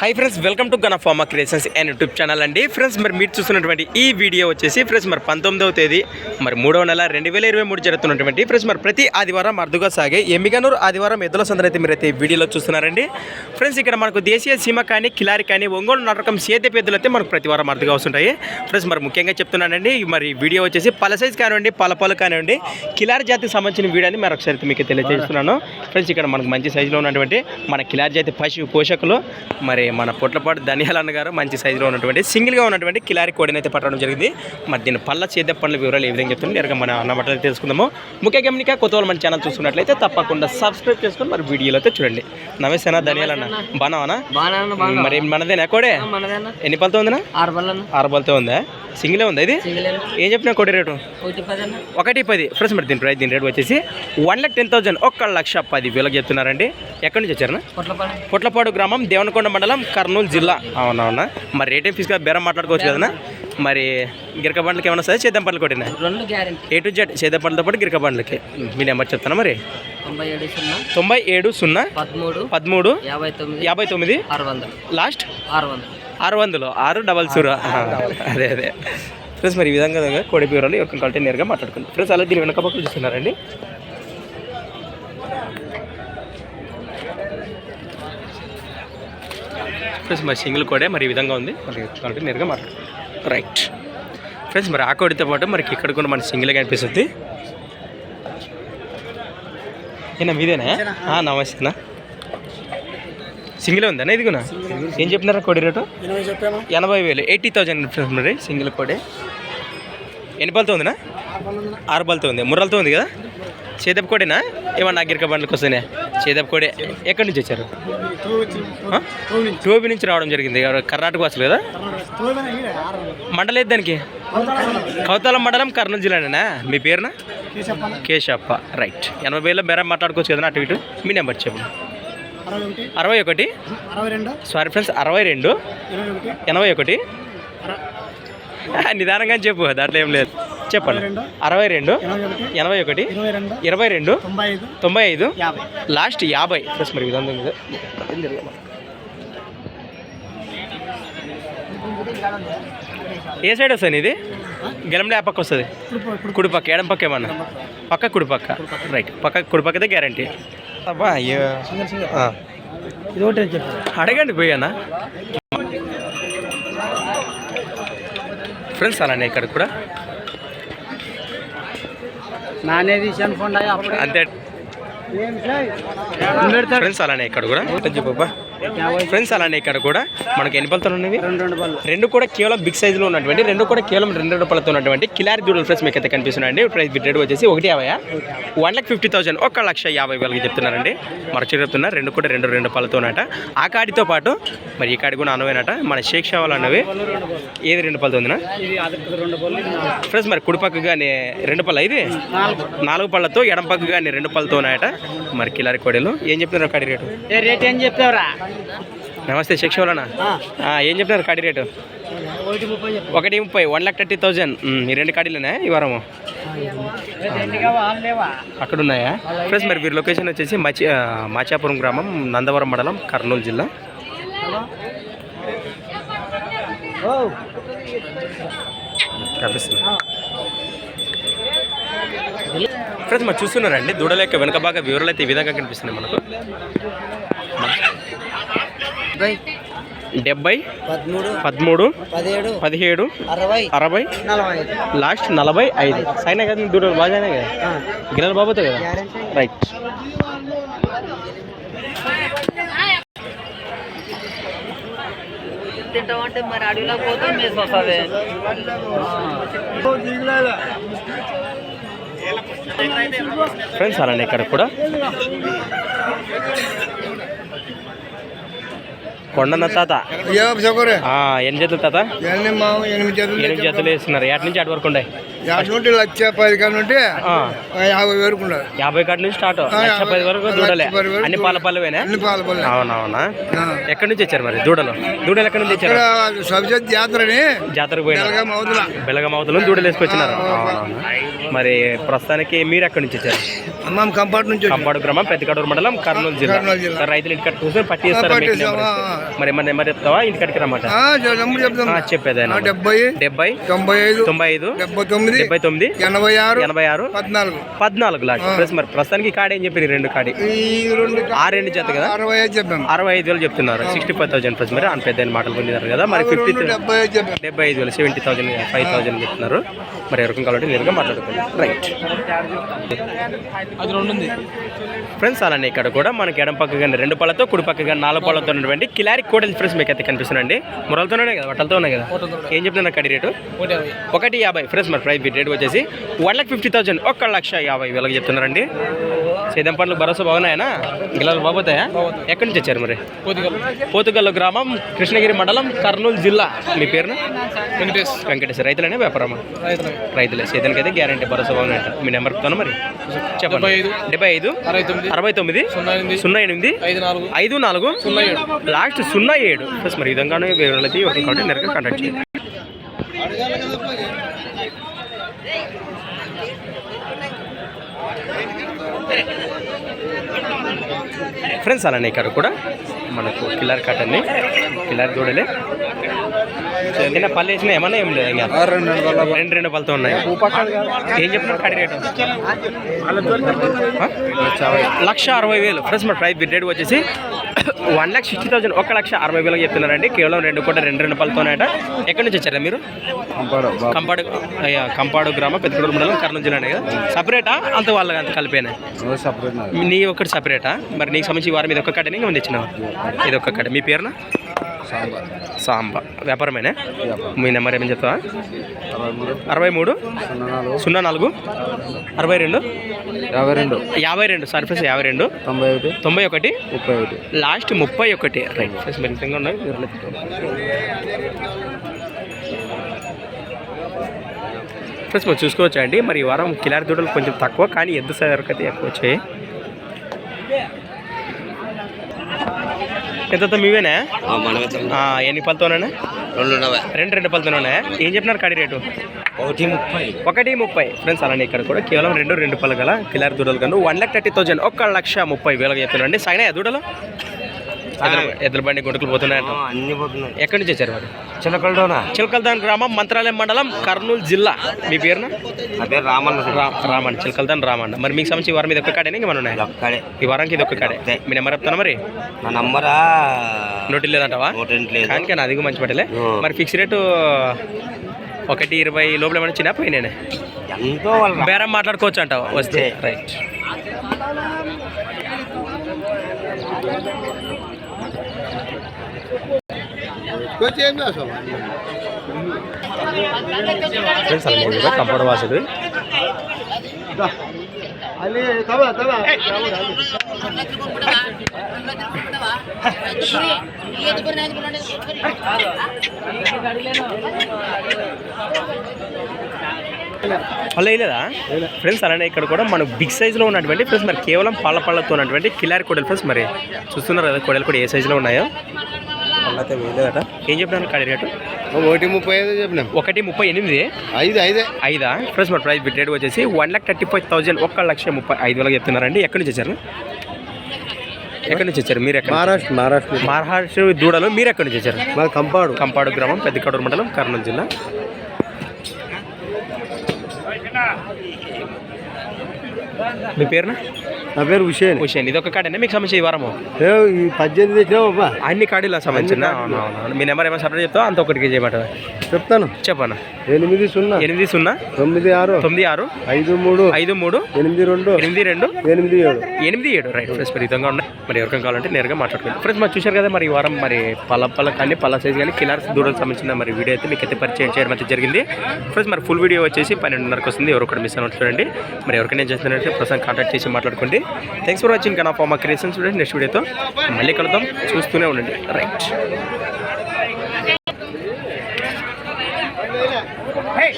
Hi friends welcome to Gana pharma creations and YouTube channel అండి. Friends మరి మీరు చూస్తున్నటువంటి ఈ వీడియో వచ్చేసి ఫ్రెండ్స్ మరి పంతొమ్మిదవ తేదీ మరి మూడవ నెల రెండు వేల ఇరవై మూడు జరుగుతున్నటువంటి ఫ్రెండ్స్ మరి ప్రతి ఆదివారం అరుదుగా సాగే ఎమ్మిగనూరు ఆదివారం ఎద్దుల సందర్ అయితే మీరైతే వీడియోలో చూస్తున్నారండి. ఫ్రెండ్స్ ఇక్కడ మనకు దేశీయ సీమ కానీ కిలారి కానీ ఒంగోలు నాటకం సేద్య పెద్దలు అయితే మనకు ప్రతి వారం అరుదుగా వస్తుంటాయి. ఫ్రెండ్స్ మరి ముఖ్యంగా చెప్తున్నానండి మరి వీడియో వచ్చేసి పల సైజ్ కానివ్వండి పల పలు కానివ్వండి కిలారి జాతికి సంబంధించిన వీడియోని మరి ఒకసారి అయితే మీకు తెలియజేస్తున్నాను. ఫ్రెండ్స్ ఇక్కడ మనకు మంచి సైజులో ఉన్నటువంటి మన కిలారి జాతి పశు పోషకులు మరి మన పొట్లపాటు ధనియాల అన్న గారు మంచి సైజులో ఉన్నటువంటి సింగిల్గా ఉన్నటువంటి కిలారి కోడిని అయితే పట్టడం జరిగింది. మరి దీని పళ్ళ చేద్ద పండ్ల వివరాలు ఏ విధంగా చెప్తుంది నేరుగా మన అన్న మాటలు తెలుసుకుందాము. ముఖ్య గమనిక కొత్త మన ఛానల్ చూస్తున్నట్లయితే తప్పకుండా సబ్స్క్రైబ్ చేసుకొని మరి వీడియోలో అయితే చూడండి. నమస్తే అన్న ధనియాల అన్న. బాగా మరి మనదేనా కోడే? ఎన్ని పళ్ళతో ఉందన్నా ఆరు పళ్ళతో ఉందా? సింగిలే ఉందా ఇది? ఏం చెప్పినా కోడి రేటు? ఒకటి పది ఫ్రెండ్స్ మరి దీని ప్రైస్ దీని రేట్ వచ్చేసి వన్ లాక్ టెన్ థౌసండ్. ఒక్క లక్ష పది వేలకు చెప్తున్నారండి. ఎక్కడి నుంచి పొట్లపల్లి పుట్లపాడు గ్రామం? దేవనకొండ మండలం కర్నూలు జిల్లా. అవునవునా? మరి రేట్ ఫీజుగా బేరం మాట్లాడుకోవచ్చు కదన్నా? మరి గిరక బండ్లకి ఏమైనా వస్తుంది? చేద్దాం పండ్లు కొట్టినా? రెండు గ్యారెంటీ. ఏ టు జెడ్ చేద్దాం పండ్లతో పాటు గిరక బండ్లకి. మీ నెంబర్ చెప్తాను మరి? తొంభై ఏడు సున్నా. పదమూడు పదమూడు యాభై తొమ్మిది యాభై తొమ్మిది ఆరు వందలు లాస్ట్? ఆరు వందలు ఆరు వందలు ఆరు డబల్ జీరో అదే అదే. ఫ్రెండ్స్ మరి ఈ విధంగా కోడి పీవరాలు యొక్క కలిటే నేరుగా మాట్లాడుకుంది. ఫ్రెండ్స్ అలా దీని వెనక పక్కన చూస్తున్నారండి. ఫ్రెండ్స్ మరి సింగిల్ కోడే మరి ఈ విధంగా ఉంది. మరి కాబట్టి నేరుగా మాట్లాడుకుంది. రైట్. ఫ్రెండ్స్ మరి ఆ కోడితో పాటు మనకి ఇక్కడ కూడా మన సింగిల్గా కనిపిస్తుంది. ఏనా మీదేనా? నమస్తేనా. సింగిల్ ఉందన్నా ఇది కూడా? ఏం చెప్తున్నారా కోడి రేటు? ఎనభై వేలు. ఎయిటీ థౌజండ్ మరి సింగిల్ కోడే. ఎన్ని పళ్ళతో ఉందినా? ఆరు పళ్ళతో ఉంది ముర్రలతో ఉంది కదా? చేదపు కోడేనా ఏమన్నా అగ్గిరిక బండ్లకు వస్తున్నాయి? చేదపు కోడే ఎక్కడి నుంచి వచ్చారు? టోబీ నుంచి. రావడం జరిగింది. కర్ణాటక వాసులు కదా? మండలం ఏది దానికి? కౌతాలం మండలం కర్నూలు జిల్లానేనా? మీ పేరునా? కేశప్ప. రైట్. ఎనభై వేల బేరం మాట్లాడుకోవచ్చు కదా అటు ఇటు? మీ నెంబర్ చెప్పండి అరవై ఒకటి. సారీ ఫ్రెండ్స్ అరవై రెండు. ఎనభై ఒకటి. నిదానంగా చెప్పు. దాంట్లో ఏం లేదు. చెప్పండి. అరవై రెండు ఎనభై ఒకటి ఇరవై రెండు తొంభై ఐదు లాస్ట్ యాభై. ప్లస్ మరి విధానం ఏ సైడ్ వస్తుంది ఇది? గెలండే ఆ పక్క వస్తుంది? కుడి పక్క ఎడం పక్క ఏమన్నా? పక్క కుడి పక్క రైట్ పక్క కుడి పక్కదే గ్యారంటీ అబ్బా. ఇది ఒకటి అడగండి పోయానా ఫ్రెండ్స్ అలానే ఇక్కడ కూడా నానేది సెల్ ఫోన్ అప్పుడు. అంతే. ఫ్రెండ్స్ అలానే ఇక్కడ కూడా. చెప్పబ్బా ఫ్రెండ్స్ అలానే ఇక్కడ కూడా మనకి ఎన్ని పళ్ళతో ఉన్నవి? రెండు కూడా కేవలం బిగ్ సైజులో ఉన్నటువంటి రెండు కూడా కేవలం రెండు రెండు పళ్ళతో ఉన్నటువంటి కిలారి దూడలు ఫ్రెండ్స్ మీకు అయితే కనిపిస్తున్నాయండి ప్రైస్ రేట్ వచ్చేసి ఒకటి యాభై వన్ లాక్ ఫిఫ్టీ థౌసండ్ ఒక లక్ష యాభై వేలకి చెప్తున్నారండి. మరచి చెప్తున్నారు రెండు కూడా రెండు రెండు పళ్ళతో ఉన్నట. ఆ కాడితో పాటు మరి ఈ కాడి కూడా అనువైనట మన షేక్ షావాలు అన్నవి. ఏది రెండు పళ్ళతో ఉందినా. ఫ్రెండ్స్ మరి కుడి పక్క కానీ రెండు పళ్ళ ఇది? నాలుగు పళ్ళతో ఎడం పక్క కానీ రెండు పళ్ళతో ఉన్నాయట. మరి కిలారి కోడలు ఏం చెప్తున్నారు కాడి రేటు? రేట్ ఏం చెప్పావురా నమస్తే షావాలనా ఏం చెప్తున్నారు కాడి రేటు? ఒకటి ముప్పై చెప్పు ఒకటి ముప్పై వన్ లాక్ థర్టీ థౌజండ్. ఈ రెండు కాడీలనే ఈ వారము? అక్కడ ఉన్నాయా ఫ్రెండ్స్ మరి వీరి లొకేషన్ వచ్చేసి మచి మాచాపురం గ్రామం నందవరం మండలం కర్నూలు జిల్లా. కనిపిస్తుంది. ఫ్రెండ్స్ మరి చూస్తున్నారండి దూడల యొక్క వెనక బాగా వివరాలు అయితే ఈ విధంగా కనిపిస్తున్నాయి మనకు. డెబ్బై పదమూడు పదమూడు పదిహేడు పదిహేడు అరవై అరవై నలభై. లాస్ట్ నలభై ఐదు. సైనా కదా దూడలు బాగానే కదా? గిన్నెల బాబుతో కదా? రైట్. తింటామంటే మరి అడవిలో పోతే మేసి వస్తుంది ఫ్రెండ్స్ అలానే ఇక్కడ కూడా కొండన్న తాత. ఎన్ని జతలు తాత? ఎనిమిది జతలు వేస్తున్నారు. ఎటు నుంచి అటు వరకు ఉన్నాయి యాభై నుండి లక్ష పది కాడ నుండి యాభై వరకు ఉండదు. యాభై కాటి నుంచి స్టార్ట్. లక్ష పది వరకు దూడలే. అన్ని పాల అన్ని పాల అవునవునా. ఎక్కడి నుంచి వచ్చారు మరి దూడలు? దూడలు ఎక్కడి నుంచి వచ్చారు సబ్జెక్ట్ జాతరని జాతరకు బెలగమవతలు దూడలు వేసుకొచ్చినారు మరి ప్రస్తుతానికి మీరు ఎక్కడి నుంచి వచ్చారు అమ్మం కంపార్ట్ నుంచి కంపాడు గ్రామం పెద్దకడూరు మండలం కర్నూలు జిల్లా. రైతులు ఇంటికి కూర్చొని పట్టి. మరి ఏమన్నా నెంబర్ చెప్తావా? ఇంటికి రమ్మాట? ఆ, చె- నెంబర్ చెప్తాం. ఆ, చెప్పేదేనా ఆ, డెబ్బై డెబ్బై తొంభై ఐదు తొంభై ఐదు డెబ్బై తొమ్మిది డెబ్బై తొమ్మిది. ఎనభై ఆరు ఎనభై ఆరు. పద్నాలుగు. పద్నాలుగు లాస్ట్. ప్లస్ మరి ప్రస్తుతానికి కాడ ఏం చెప్పారు రెండు కాడి ఈ రెండు ఆ రెండు జత కదా? అరవై ఐదు చెప్పాం. అరవై ఐదు వేలు చెప్తున్నారు. సిక్స్టీ ఫైవ్ థౌసండ్ ప్లస్ మరి. అని పెద్ద మాటలు పొందినారు కదా. మరి ఫిఫ్టీ డెబ్బై ఐదు వేలు సెవెంటీ థౌసండ్ ఫైవ్ థౌసండ్ చెప్తున్నారు. మరి ఎవరికి కాబట్టి నేరుగా మాట్లాడుకోండి రైట్ అది రెండు ఉంది. ఫ్రెండ్స్ అలానే ఇక్కడ కూడా మనకి ఎడం పక్క కానీ రెండు పళ్ళతో కుడి పక్క కానీ నాలుగు పళ్ళతో ఉన్నటువంటి కిలారి కోటల్ ఫ్రెండ్స్ మీకు అయితే కనిపిస్తున్నాయండి. మురలతోనే కదా? వట్టలతో ఉన్నాయి కదా ఏం చెప్తున్నా కడి రేటు? ఒకటి యాభై. ఒకటి యాభై. ఫ్రెండ్స్ మరి ప్రైస్ రేట్ వచ్చేసి వన్ లాక్ ఫిఫ్టీ థౌసండ్ ఒక లక్ష యాభై వేలకు చెప్తున్నారండి. సేదం పండ్లు భరోసా బాగున్నాయనా? గిలాలు బాగుతాయా ఎక్కడి నుంచి వచ్చారు మరి? పోతుగల్లు. గ్రామం కృష్ణగిరి మండలం కర్నూలు జిల్లా. మీ పేరున? వెంకటేష్. వెంకటేశ్వర రైతులనే వ్యాపారమా? రైతులు. సేదనికి అయితే గ్యారంటీ భరోసా బాగున్నాయంట. మీ నెంబర్ చెప్తాను మరి? చెప్పండి. డెబ్బై ఐదు. అరవై తొమ్మిది. సున్నా ఎనిమిది. ఐదు నాలుగు. లాస్ట్ సున్నా ఏడు. ప్లస్ మరి విధంగానే నేరుగా కాంటాక్ట్ చేయండి. ఫ్రెండ్స్ అలానే ఇక్కడ కూడా. మనకు కిల్లర్ కట్టండి కిల్లర్ దూడలే. నిన్న పళ్ళు వేసిన ఏమన్నా ఏం లేదు ఇంకా. రెండు రెండు పళ్ళతో ఉన్నాయి. ఏం చెప్తున్నారు కడి రేటు? లక్ష అరవై వేలు. ఫ్రెండ్స్ మన ప్రైస్ బిడ్ రేట్ వచ్చేసి వన్ లాక్ సిక్స్టీ థౌసండ్ ఒక లక్ష అరవై వేలకు చెప్తున్నారండి. కేవలం రెండు కూడా రెండు రెండు పళ్ళతోనేట. ఎక్కడి నుంచి వచ్చారా మీరు? కంపాడు అయ్యా కంపాడు గ్రామ పెద్దకూరు మండలం కర్నూలు జిల్లా కదా. సపరేటా? అంత వాళ్ళకి అంత కలిపేనా? నీ ఒకటి సపరేటా? మరి నీకు సంబంధించి వారం ఇది ఒక్క కట్టని ఇంకా తెచ్చినావు? ఇది ఒక్క కట్ట మీ పేరున? సాంబ. వ్యాపారమేనా? మీ నెంబర్ ఏమని చెప్తావా? అరవై మూడు. సున్నా నాలుగు. అరవై రెండు. యాభై రెండు. యాభై రెండు. సారీ ఫ్రెండ్స్ యాభై రెండు. తొంభై ఒకటి. తొంభై ఒకటి. ముప్పై ఒకటి. లాస్ట్ ముప్పై ఒకటి. రైట్ ఫ్రెండ్స్ మరి నిజంగా ఉన్నాయి వివరాలు ఫ్రెండ్స్ మరి చూసుకోవచ్చు అండి? మరి ఈ వారం కిలారి దూడలు కొంచెం తక్కువ కానీ ఎద్దు సరికి అయితే ఎక్కువ వచ్చాయి. ఎంత మీవేనా? ఎన్ని పళ్ళతోనే రెండు రెండు పళ్ళతోనే ఏం చెప్పినారు కడి రేటు? ఒకటి ముప్పై. ఒకటి ముప్పై. ఫ్రెండ్స్ అలానే ఇక్కడ కూడా కేవలం రెండు రెండు పళ్ళు గల కిలారి దూడలు కన్నా వన్ లాక్ థర్టీ థౌసండ్ ఒక్క లక్ష ముప్పై వేలకు చెప్తున్నారండి సగనే దూడలు? ఎద్దుల- బండి గుంటకులు పోతున్నాయంట అన్ని పోతున్నాయి. ఎక్కడి నుంచి వచ్చారు మరి? చిలకలలోనా చిలకల్దాన్ గ్రామం మంత్రాలయం మండలం కర్నూలు జిల్లా. మీ పేరున? అదే రామన్న. రా రామండి చిలకల్దాన్ రామండి మరి మీకు సంబంధించి వారం ఇది ఒక్క కాడే ఇంకా ఉన్నాయి? ఒక్కడే. ఈ వారానికి ఇది ఒక్క కాడే. మీ నెంబర్ చెప్తాను మరి? నా నంబరా? నోటి లేదంటావా? కానీ కానీ అది మంచి పట్టలే. మరి ఫిక్స్ రేటు ఒకటి ఇరవై లోపల ఏమైనా చిన్న పోయినాయి? ఎంతో బేరం మాట్లాడుకోవచ్చు అంటావు? వస్తే. రైట్. ఫ్రెండ్స్ అలా లేదు కంపౌండ్ వాసుడు అలా వేయలేదా ఫ్రెండ్స్ అలానే ఇక్కడ కూడా మన బిగ్ సైజులో ఉన్నటువంటి ఫ్రెండ్స్ మరి కేవలం పళ్ళ పళ్ళతో ఉన్నటువంటి కిలారి కోడలు ఫ్రెండ్స్ మరి చూస్తున్నారు కదా కొడలు కూడా ఏ సైజులో ఉన్నాయో? అయితే వేయలేదట. ఏం చెప్పినాను కడి రేటు? ఒకటి ముప్పై ఐదు చెప్పినాం. ఒకటి ముప్పై ఎనిమిది? ఐదు ఐదే. ఐదా? ఫ్రెండ్స్ మరి ప్రైస్ బిట్ రేట్ వచ్చేసి one lakh thirty five thousand ఒక్క లక్ష ముప్పై ఐదు వేలకు చెప్తున్నారండి. ఎక్కడి నుంచి వచ్చారు? ఎక్కడి నుంచి వచ్చారు? మీరు ఎక్కడ మహారాష్ట్ర మహారాష్ట్ర. మహారాష్ట్ర దూడలు మీరు ఎక్కడి నుంచి వచ్చారు? మాది కంపాడు. కంపాడు గ్రామం పెద్దకడూరు మండలం కర్నూలు జిల్లా. మీ పేరున? నా పేరు హుషేన్ హుషేన్ ఇది ఒక కాడనే? మీకు సంబంధించి ఈ వారము? ఈ పద్దెనిమిది తెచ్చినావు అబ్బా. అన్ని కాడీలకు సంబంధించిన? మీ నెంబర్ ఏమైనా సపరేట్ చెప్తావా? అంత ఒకటికి చేయమంటావా చెప్తాను. చెప్పనా? ఎనిమిది సున్నా. ఎనిమిది సున్నా? తొమ్మిది ఆరు. తొమ్మిది ఆరు. ఐదు మూడు. ఐదు మూడు. ఎనిమిది రెండు. ఎనిమిది రెండు. ఎనిమిది ఏడు. ఎనిమిది ఏడు. రైట్ ఫ్రెండ్స్ విధంగా ఉన్నాయి మరి ఎవరికైనా కావాలంటే నేరుగా మాట్లాడుకోండి ఫ్రెండ్స్ మరి చూశారు కదా మరి ఈ వారం మరి పళ్ళ పళ్ళ కానీ పళ్ళ సైజ్ కానీ కిలార్స్ దూడలకు సంబంధించిన మరి వీడియో అయితే మీకు అయితే పరిచయం చేయడం అయితే జరిగింది. ఫ్రెండ్స్ మరి ఫుల్ వీడియో వచ్చేసి పన్నెండున్నరకు వస్తుంది. ఎవరు కూడా మిస్ అవ్వడం చూడండి. మరి ఎవరికైనా చేస్తున్నట్టు ప్రస్తుతం కాంటాక్ట్ చేసి మాట్లాడుకోండి. థ్యాంక్స్ ఫర్ వాచింగ్ కనా ఫార్ మా క్రియేషన్ స్టూడెంట్ నెక్స్ట్ వీడియోతో మళ్ళీ కలుద్దాం. చూస్తూనే ఉండండి. Right Hey!